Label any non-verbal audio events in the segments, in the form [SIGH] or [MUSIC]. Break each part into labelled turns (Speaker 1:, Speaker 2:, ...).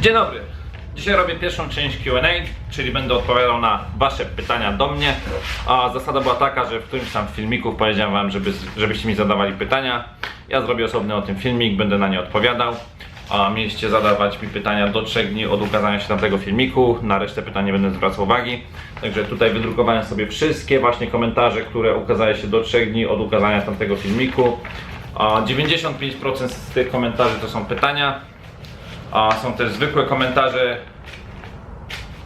Speaker 1: Dzień dobry. Dzisiaj robię pierwszą część Q&A, czyli będę odpowiadał na Wasze pytania do mnie. A zasada była taka, że w którymś tam z filmików powiedziałem Wam, żeby, żebyście mi zadawali pytania. Ja zrobię osobny o tym filmik, będę na nie odpowiadał. A mieliście zadawać mi pytania do 3 dni od ukazania się tamtego filmiku. Na resztę pytań nie będę zwracał uwagi. Także tutaj wydrukowałem sobie wszystkie właśnie komentarze, które ukazały się do 3 dni od ukazania tamtego filmiku. A 95% z tych komentarzy to są pytania. A są też zwykłe komentarze,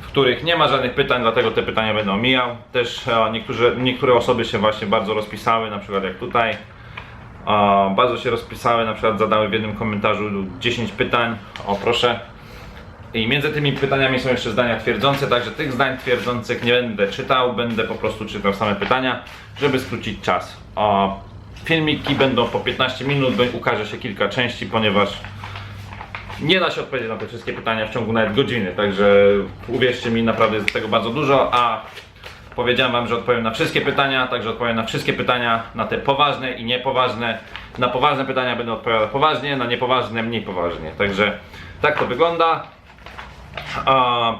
Speaker 1: w których nie ma żadnych pytań, dlatego te pytania będę omijał. Też e, niektóre, osoby się właśnie bardzo rozpisały, na przykład jak tutaj. E, Bardzo się rozpisały, na przykład zadały w jednym komentarzu 10 pytań. O proszę. I między tymi pytaniami są jeszcze zdania twierdzące, także tych zdań twierdzących nie będę czytał, będę po prostu czytał same pytania, żeby skrócić czas. Filmiki będą po 15 minut, ukaże się kilka części, ponieważ nie da się odpowiedzieć na te wszystkie pytania w ciągu nawet godziny, także uwierzcie mi, naprawdę jest tego bardzo dużo, a powiedziałem wam, że odpowiem na wszystkie pytania, także odpowiem na wszystkie pytania, na te poważne i niepoważne. Na poważne pytania będę odpowiadał poważnie, na niepoważne mniej poważnie. Także tak to wygląda. A,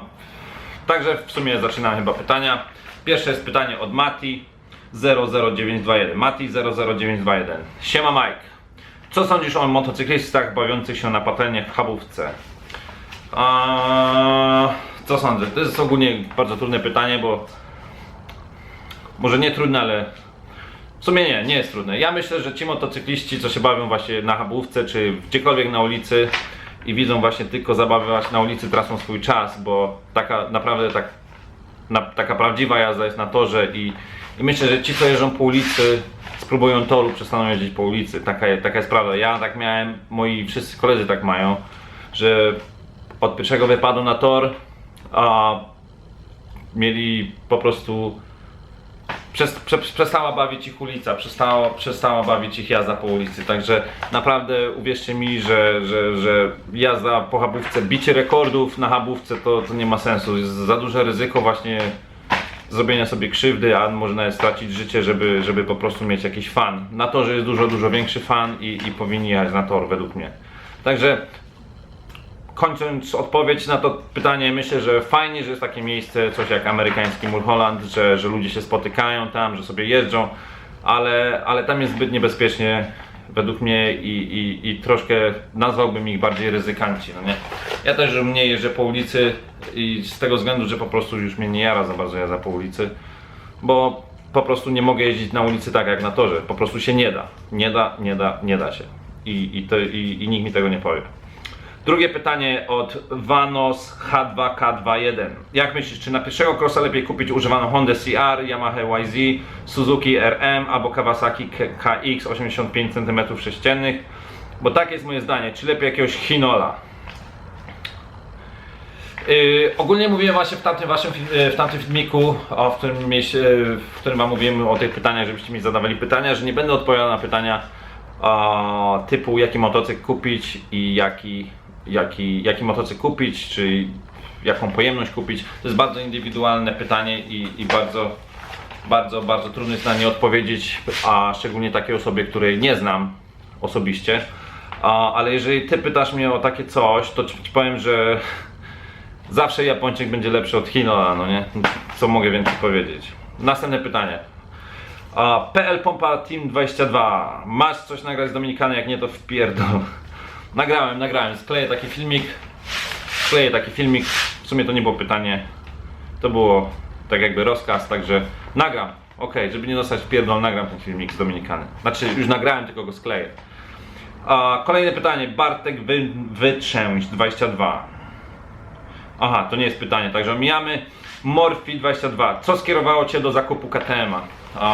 Speaker 1: także w sumie zaczynam chyba pytania. Pierwsze jest pytanie od Mati 00921. Mati 00921. Siema Mike. Co sądzisz o motocyklistach bawiących się na patelniach w Chabówce? A, co sądzę? To jest ogólnie bardzo trudne pytanie, bo może nie trudne, ale w sumie nie, nie jest trudne. Ja myślę, że ci motocykliści, co się bawią właśnie na Chabówce, czy gdziekolwiek na ulicy i widzą właśnie tylko zabawiać na ulicy, tracą swój czas, bo taka naprawdę tak, na, taka prawdziwa jazda jest na torze i, i myślę, że ci, co jeżdżą po ulicy, spróbują toru, przestaną jeździć po ulicy. Taka, taka jest prawda. Ja tak miałem, moi wszyscy koledzy tak mają, że od pierwszego wypadu na tor a, mieli po prostu przestała bawić ich ulica, przestała, przestała bawić ich jazda po ulicy. Także naprawdę uwierzcie mi, że, że, że jazda po habówce, bicie rekordów na habówce to, to nie ma sensu. Jest za duże ryzyko właśnie zrobienia sobie krzywdy, a może nawet stracić życie, żeby, żeby po prostu mieć jakiś fan. Na torze jest dużo, dużo większy fan i, i powinni jechać na tor według mnie. Także kończąc odpowiedź na to pytanie, myślę, że fajnie, że jest takie miejsce, coś jak amerykański Mulholland, że, że ludzie się spotykają tam, że sobie jeżdżą, ale, ale tam jest zbyt niebezpiecznie według mnie i, i, i troszkę nazwałbym ich bardziej ryzykanci, no nie? Ja też mniej jeżdżę po ulicy i z tego względu, że po prostu już mnie nie jara za bardzo jazda po ulicy, bo po prostu nie mogę jeździć na ulicy tak jak na torze, po prostu się nie da, nie da, nie da, nie da się i, i, to, i, i nikt mi tego nie powie. Drugie pytanie od Vanos H2K21. Jak myślisz, czy na pierwszego crossa lepiej kupić używaną Honda CR, Yamaha YZ, Suzuki RM albo Kawasaki KX 85 cm3? Bo tak jest moje zdanie. Czy lepiej jakiegoś Hinola? Yy, ogólnie mówiłem właśnie w tamtym waszym yy, w tamtym filmiku, o, w, którym mieś, yy, w którym wam mówiłem o tych pytaniach, żebyście mi zadawali pytania, że nie będę odpowiadał na pytania o, typu jaki motocykl kupić i jaki, jaki, jaki motocykl kupić, czy jaką pojemność kupić. To jest bardzo indywidualne pytanie i, i bardzo, bardzo, bardzo trudno jest na nie odpowiedzieć, a szczególnie takiej osobie, której nie znam osobiście. A, ale jeżeli ty pytasz mnie o takie coś, to ci powiem, że zawsze Japończyk będzie lepszy od Hinola, no nie? Co mogę więcej powiedzieć? Następne pytanie. A, PL Pompa Team 22. Masz coś nagrać z Dominikany, jak nie to wpierdol. Nagrałem, nagrałem. Skleję taki filmik. Skleję taki filmik. W sumie to nie było pytanie. To było tak jakby rozkaz, także nagram. Ok, żeby nie dostać wpierdol, nagram ten filmik z Dominikany. Znaczy już nagrałem, tylko go skleję. A, kolejne pytanie. Bartek Wy, Wytrzęść 22. Aha, to nie jest pytanie, także omijamy. Morfi22. Co skierowało Cię do zakupu KTM-a?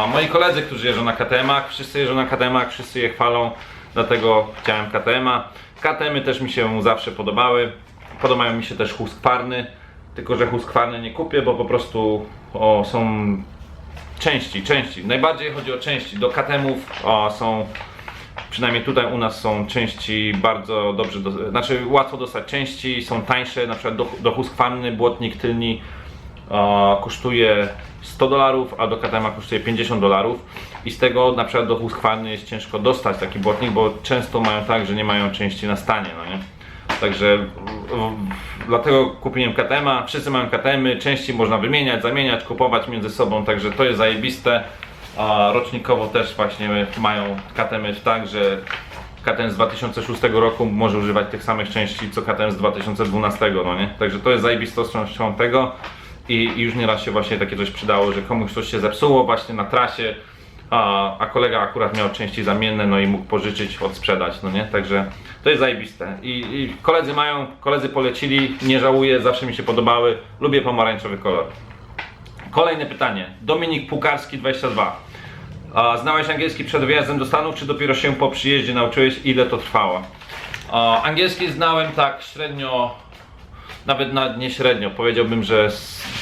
Speaker 1: Moi koledzy, którzy jeżdżą na KTM-ach, wszyscy jeżdżą na KTM-ach, wszyscy je chwalą, dlatego chciałem KTM-a. KTM-y też mi się zawsze podobały. Podobają mi się też Husqvarny, tylko że Husqvarny nie kupię, bo po prostu o, są części, części. Najbardziej chodzi o części. Do KTM-ów o, są przynajmniej tutaj u nas są części bardzo dobrze, do, znaczy łatwo dostać części, są tańsze, na przykład do, do Husqvarny błotnik tylni kosztuje 100 dolarów, a do KTM kosztuje 50 dolarów i z tego na przykład do Husqvarny jest ciężko dostać taki błotnik, bo często mają tak, że nie mają części na stanie, no nie? Także dlatego kupiłem KTM-a. Wszyscy mają KTM-y, części można wymieniać, zamieniać, kupować między sobą, także to jest zajebiste. A rocznikowo też właśnie mają KTM-y tak, że KTM z 2006 roku może używać tych samych części co KTM z 2012, no nie? Także to jest zajebistą tego i, już nieraz się właśnie takie coś przydało, że komuś coś się zepsuło właśnie na trasie, a, a kolega akurat miał części zamienne, no i mógł pożyczyć, odsprzedać, no nie? Także to jest zajebiste. I, I koledzy mają, koledzy polecili, nie żałuję, zawsze mi się podobały, lubię pomarańczowy kolor. Kolejne pytanie. Dominik Pukarski 22. A, znałeś angielski przed wyjazdem do Stanów, czy dopiero się po przyjeździe nauczyłeś? Ile to trwało? A, angielski znałem tak średnio, nawet na, nie średnio, powiedziałbym, że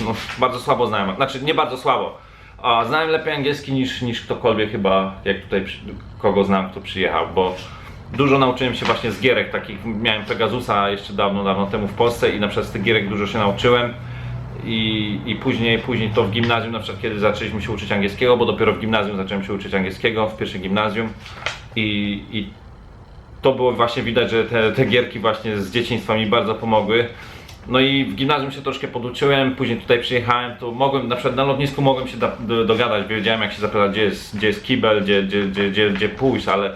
Speaker 1: no, bardzo słabo znałem. Znaczy, nie bardzo słabo. A, znałem lepiej angielski niż, niż ktokolwiek chyba, jak tutaj kogo znam, kto przyjechał, bo dużo nauczyłem się właśnie z gierek takich. Miałem Pegasusa jeszcze dawno, dawno temu w Polsce i na przykład z tych gierek dużo się nauczyłem. I, I później, później to w gimnazjum, na przykład kiedy zaczęliśmy się uczyć angielskiego, bo dopiero w gimnazjum zacząłem się uczyć angielskiego, w pierwszym gimnazjum. I, i to było właśnie widać, że te, te gierki właśnie z dzieciństwa mi bardzo pomogły. No i w gimnazjum się troszkę poduczyłem, później tutaj przyjechałem, to mogłem, na przykład na lotnisku mogłem się da, do, dogadać, wiedziałem jak się zapytać, gdzie jest, gdzie jest kibel, gdzie, gdzie, gdzie, gdzie, gdzie pójść, ale,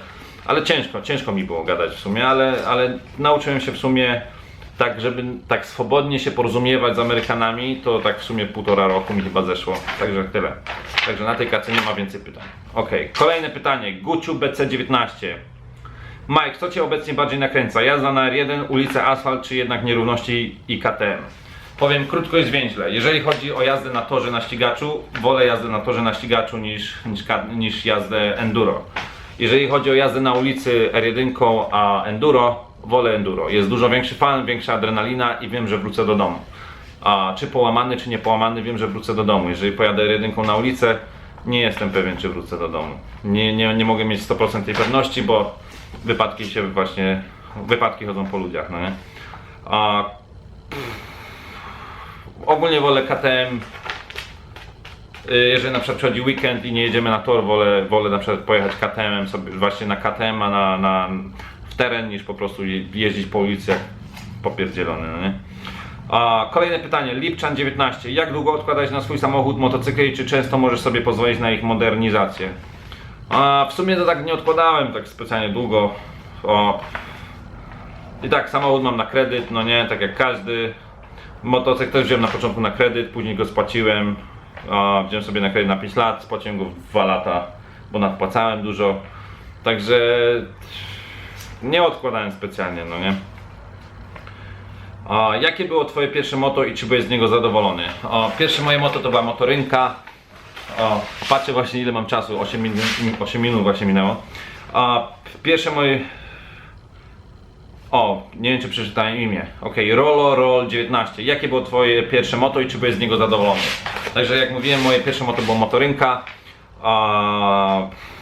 Speaker 1: ale ciężko, ciężko mi było gadać w sumie, ale, ale nauczyłem się w sumie tak, żeby tak swobodnie się porozumiewać z Amerykanami, to tak w sumie półtora roku mi chyba zeszło, także tyle. Także na tej kacie nie ma więcej pytań. Okej, kolejne pytanie, Guciu BC19. Mike, co Cię obecnie bardziej nakręca? Jazda na R1, ulica Asfalt, czy jednak nierówności i KTM? Powiem krótko i zwięźle. Jeżeli chodzi o jazdę na torze na ścigaczu, wolę jazdę na torze na ścigaczu niż, niż, niż jazdę enduro. Jeżeli chodzi o jazdę na ulicy R1, a enduro, wolę enduro. Jest dużo większy fan, większa adrenalina i wiem, że wrócę do domu. A czy połamany, czy nie połamany, wiem, że wrócę do domu. Jeżeli pojadę R1 na ulicę, nie jestem pewien, czy wrócę do domu. Nie, nie, nie mogę mieć 100% tej pewności, bo wypadki się właśnie, wypadki chodzą po ludziach, no nie? A, ogólnie wolę KTM. Y, Jeżeli na przykład przychodzi weekend i nie jedziemy na tor, wolę, wolę na przykład pojechać KTM sobie właśnie na KTM, a na, na, w teren niż po prostu je- jeździć po ulicy jak popierdzielony, no nie? A, kolejne pytanie, Lipczan 19. Jak długo odkładać na swój samochód motocykli, czy często możesz sobie pozwolić na ich modernizację? A w sumie to tak nie odkładałem tak specjalnie długo. O. I tak, samochód mam na kredyt, no nie, tak jak każdy. Motocykl też wziąłem na początku na kredyt, później go spłaciłem. Wziąłem sobie na kredyt na 5 lat, spłaciłem go w 2 lata, bo nadpłacałem dużo. Także nie odkładałem specjalnie, no nie. A, jakie było twoje pierwsze moto i czy byłeś z niego zadowolony? O, pierwsze moje moto to była motorynka. O, patrzę właśnie ile mam czasu, 8 minut, 8 minut właśnie minęło. Pierwsze moje... O, nie wiem czy przeczytałem imię. Ok, Rolo Roll 19. Jakie było twoje pierwsze moto i czy byłeś z niego zadowolony? Także jak mówiłem, moje pierwsze moto było motorynka.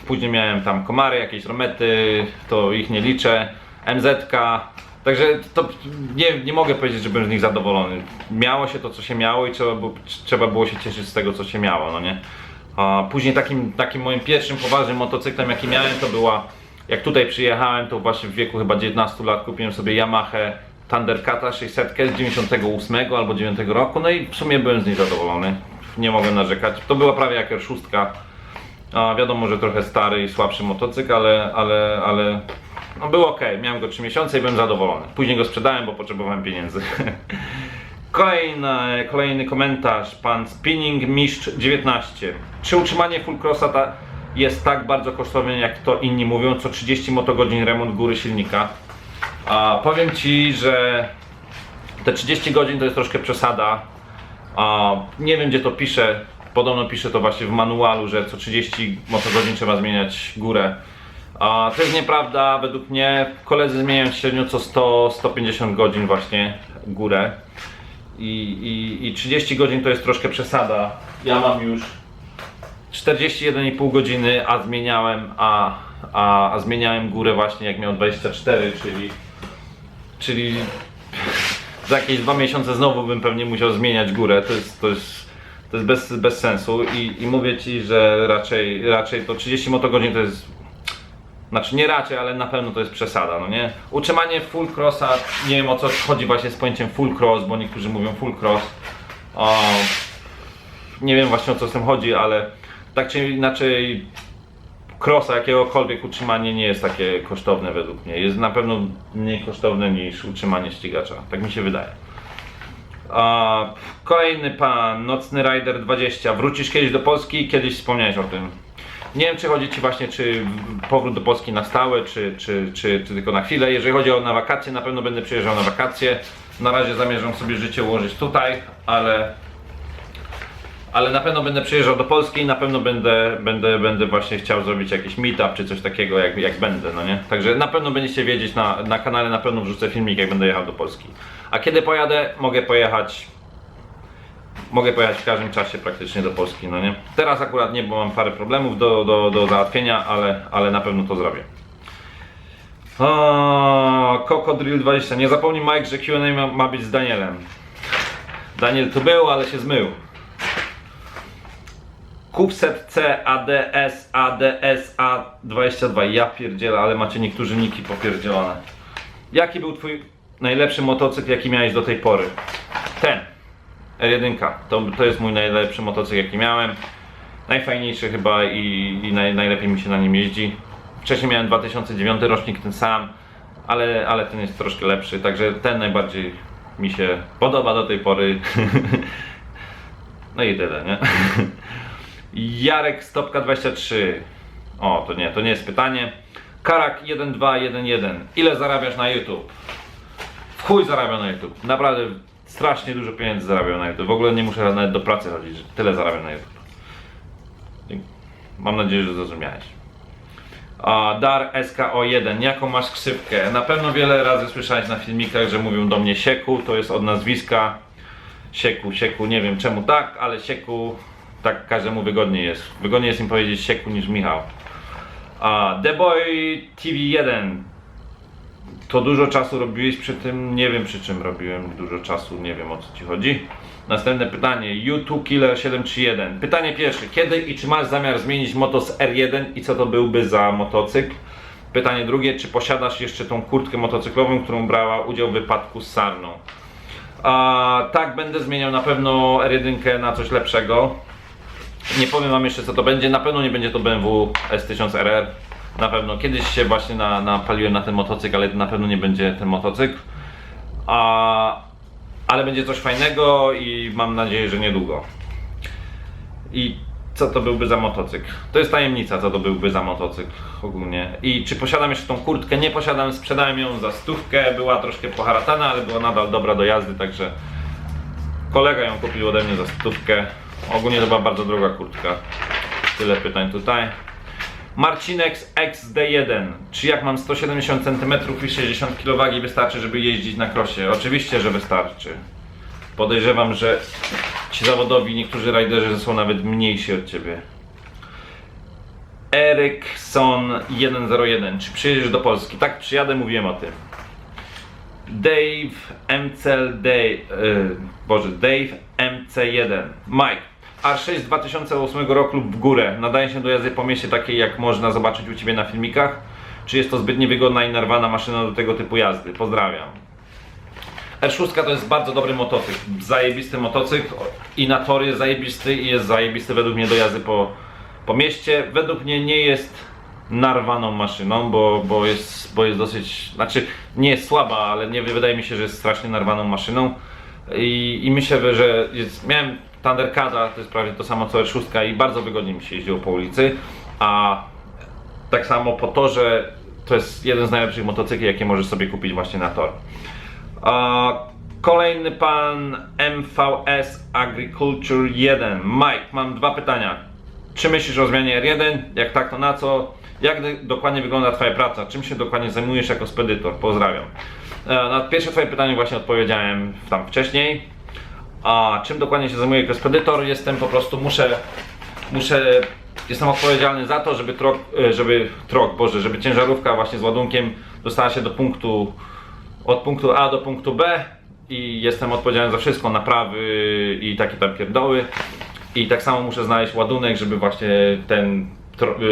Speaker 1: Później miałem tam komary, jakieś romety, to ich nie liczę. MZ-ka. Także to nie, nie mogę powiedzieć, że byłem z nich zadowolony. Miało się to, co się miało i trzeba było, trzeba było się cieszyć z tego, co się miało, no nie? A później takim, takim moim pierwszym poważnym motocyklem, jaki miałem, to była, jak tutaj przyjechałem, to właśnie w wieku chyba 19 lat kupiłem sobie Yamaha Thundercata 600 z 98 albo 9 roku, no i w sumie byłem z niej zadowolony. Nie mogłem narzekać. To była prawie jak R6. A wiadomo, że trochę stary i słabszy motocykl, ale, ale, ale no był ok. Miałem go 3 miesiące i byłem zadowolony. Później go sprzedałem, bo potrzebowałem pieniędzy. [LAUGHS] Kolejny, kolejny komentarz. Pan Spinning Mistrz 19. Czy utrzymanie full crossa ta jest tak bardzo kosztowne, jak to inni mówią? Co 30 motogodzin remont góry silnika. A powiem Ci, że te 30 godzin to jest troszkę przesada. A, nie wiem gdzie to pisze. Podobno pisze to właśnie w manualu, że co 30 motogodzin trzeba zmieniać górę. A, to jest nieprawda, według mnie koledzy zmieniają średnio co 100-150 godzin właśnie górę. I, i, I 30 godzin to jest troszkę przesada. Ja mam już 41,5 godziny, a zmieniałem, a, a, a zmieniałem górę właśnie jak miał 24, czyli czyli [LAUGHS] za jakieś dwa miesiące znowu bym pewnie musiał zmieniać górę. To jest, to jest, to jest bez, bez sensu I, i mówię ci, że raczej, raczej to 30 motogodzin to jest Znaczy nie raczej, ale na pewno to jest przesada, no nie? Utrzymanie full crossa, nie wiem o co chodzi właśnie z pojęciem full cross, bo niektórzy mówią full cross. O, nie wiem właśnie o co z tym chodzi, ale tak czy inaczej crossa jakiegokolwiek utrzymanie nie jest takie kosztowne według mnie. Jest na pewno mniej kosztowne niż utrzymanie ścigacza, tak mi się wydaje. A, kolejny pan, Nocny Rider 20. Wrócisz kiedyś do Polski? Kiedyś wspomniałeś o tym. Nie wiem, czy chodzi Ci właśnie, czy powrót do Polski na stałe, czy, czy, czy, czy tylko na chwilę. Jeżeli chodzi o na wakacje, na pewno będę przyjeżdżał na wakacje. Na razie zamierzam sobie życie ułożyć tutaj, ale ale na pewno będę przyjeżdżał do Polski i na pewno będę, będę, będę właśnie chciał zrobić jakiś meetup czy coś takiego jak, jak będę, no nie? Także na pewno będziecie wiedzieć, na, na kanale na pewno wrzucę filmik jak będę jechał do Polski. A kiedy pojadę, mogę pojechać mogę pojechać w każdym czasie praktycznie do Polski, no nie? Teraz akurat nie, bo mam parę problemów do, do, do załatwienia, ale, ale na pewno to zrobię. O, Cocodrill 20. Nie zapomnij Mike, że Q&A ma, ma być z Danielem. Daniel tu był, ale się zmył. Kupset C ADS ADS A22. Ja pierdzielę, ale macie niektórzy niki popierdzielone. Jaki był twój najlepszy motocykl, jaki miałeś do tej pory? Ten. R1. To, to jest mój najlepszy motocykl, jaki miałem. Najfajniejszy chyba i, i naj, najlepiej mi się na nim jeździ. Wcześniej miałem 2009 rocznik, ten sam, ale, ale ten jest troszkę lepszy, także ten najbardziej mi się podoba do tej pory. [LAUGHS] No i tyle, nie? [LAUGHS] Jarek Stopka 23. O, to nie, to nie jest pytanie. Karak 1211. Ile zarabiasz na YouTube? W chuj zarabiam na YouTube. Naprawdę strasznie dużo pieniędzy zarabiam na YouTube. W ogóle nie muszę nawet do pracy chodzić, że tyle zarabiam na YouTube. Mam nadzieję, że zrozumiałeś. A, Dar SKO1, jaką masz ksywkę? Na pewno wiele razy słyszałeś na filmikach, że mówią do mnie Sieku, to jest od nazwiska. Sieku, Sieku, nie wiem czemu tak, ale Sieku tak każdemu wygodniej jest. Wygodniej jest im powiedzieć Sieku niż Michał. A, The Boy TV1, to dużo czasu robiłeś przy tym? Nie wiem przy czym robiłem dużo czasu, nie wiem o co ci chodzi. Następne pytanie, YouTube Killer 731. Pytanie pierwsze, kiedy i czy masz zamiar zmienić moto z R1 i co to byłby za motocykl? Pytanie drugie, czy posiadasz jeszcze tą kurtkę motocyklową, którą brała udział w wypadku z Sarną? A, tak, będę zmieniał na pewno R1 na coś lepszego. Nie powiem wam jeszcze co to będzie, na pewno nie będzie to BMW S1000RR. Na pewno kiedyś się właśnie na, napaliłem na ten motocykl, ale na pewno nie będzie ten motocykl. A, ale będzie coś fajnego i mam nadzieję, że niedługo. I co to byłby za motocykl? To jest tajemnica, co to byłby za motocykl ogólnie. I czy posiadam jeszcze tą kurtkę? Nie posiadam, sprzedałem ją za stówkę, była troszkę poharatana, ale była nadal dobra do jazdy, także kolega ją kupił ode mnie za stówkę. Ogólnie to była bardzo droga kurtka. Tyle pytań tutaj. Marcinek z XD1. Czy jak mam 170 cm i 60 kg wystarczy, żeby jeździć na krosie? Oczywiście, że wystarczy. Podejrzewam, że ci zawodowi, niektórzy rajderzy są nawet mniejsi od ciebie. Erykson 101. Czy przyjedziesz do Polski? Tak, przyjadę, mówiłem o tym. Dave MCL Dave, yy, Boże, Dave MC1. Mike. R6 z 2008 roku lub w górę. Nadaje się do jazdy po mieście takiej, jak można zobaczyć u Ciebie na filmikach? Czy jest to zbyt niewygodna i narwana maszyna do tego typu jazdy? Pozdrawiam. R6 to jest bardzo dobry motocykl. Zajebisty motocykl i na tory jest zajebisty i jest zajebisty według mnie do jazdy po, po mieście. Według mnie nie jest narwaną maszyną, bo, bo, jest, bo jest dosyć, znaczy nie jest słaba, ale nie wydaje mi się, że jest strasznie narwaną maszyną. I, i myślę, że jest, miałem Thundercada, to jest prawie to samo co R6 i bardzo wygodnie mi się jeździło po ulicy, a tak samo po torze to jest jeden z najlepszych motocykli, jakie możesz sobie kupić właśnie na tor. Kolejny pan MVS Agriculture 1. Mike, mam dwa pytania. Czy myślisz o zmianie R1? Jak tak, to na co? Jak dokładnie wygląda Twoja praca? Czym się dokładnie zajmujesz jako spedytor? Pozdrawiam. E, Na pierwsze Twoje pytanie właśnie odpowiedziałem tam wcześniej. A czym dokładnie się zajmuję jako spedytor? Jestem po prostu, muszę, muszę, jestem odpowiedzialny za to, żeby trok, e, żeby trok, Boże, żeby ciężarówka właśnie z ładunkiem dostała się do punktu, od punktu A do punktu B i jestem odpowiedzialny za wszystko, naprawy i takie tam pierdoły. I tak samo muszę znaleźć ładunek, żeby właśnie ten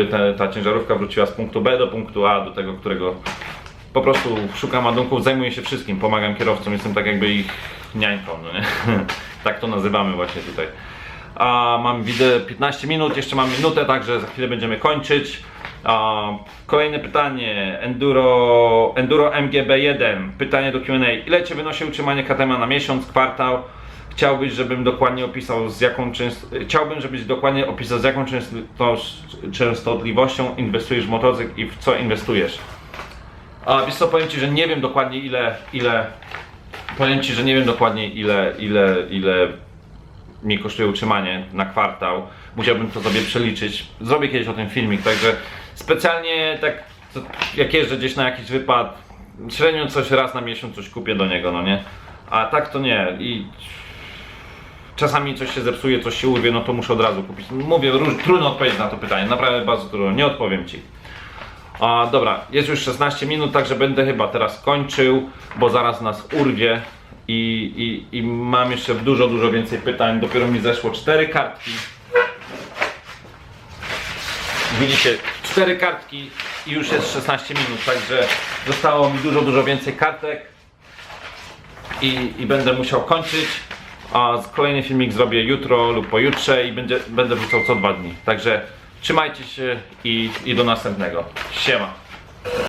Speaker 1: y, te, ta ciężarówka wróciła z punktu B do punktu A, do tego, którego po prostu szukam ładunków, zajmuję się wszystkim, pomagam kierowcom, jestem tak jakby ich niańką, no nie? [LAUGHS] tak to nazywamy właśnie tutaj. A mam widzę 15 minut, jeszcze mam minutę, także za chwilę będziemy kończyć. A, kolejne pytanie, Enduro, Enduro MGB1, pytanie do Q&A. Ile Cię wynosi utrzymanie KTM na miesiąc, kwartał? Chciałbyś, żebym dokładnie opisał z jaką. Chciałbym, żebyś dokładnie opisał z jaką często... częstotliwością inwestujesz w motocykl i w co inwestujesz. A wiesz co, powiem Ci, że nie wiem dokładnie ile, ile... Powiem Ci, że nie wiem dokładnie ile, ile, ile mi kosztuje utrzymanie na kwartał. Musiałbym to sobie przeliczyć. Zrobię kiedyś o tym filmik, także specjalnie tak to, jak jeżdżę gdzieś na jakiś wypad, średnio coś raz na miesiąc coś kupię do niego, no nie? A tak to nie. I czasami coś się zepsuje, coś się urwie, no to muszę od razu kupić. Mówię, trudno odpowiedzieć na to pytanie, naprawdę bardzo trudno, nie odpowiem Ci. A, dobra, jest już 16 minut, także będę chyba teraz kończył, bo zaraz nas urwie i, i, i mam jeszcze dużo, dużo więcej pytań. Dopiero mi zeszło 4 kartki. Widzicie, 4 kartki i już jest 16 minut, także zostało mi dużo, dużo więcej kartek i, i będę musiał kończyć. A kolejny filmik zrobię jutro lub pojutrze i będzie, będę wrzucał co dwa dni. Także trzymajcie się i, i do następnego. Siema.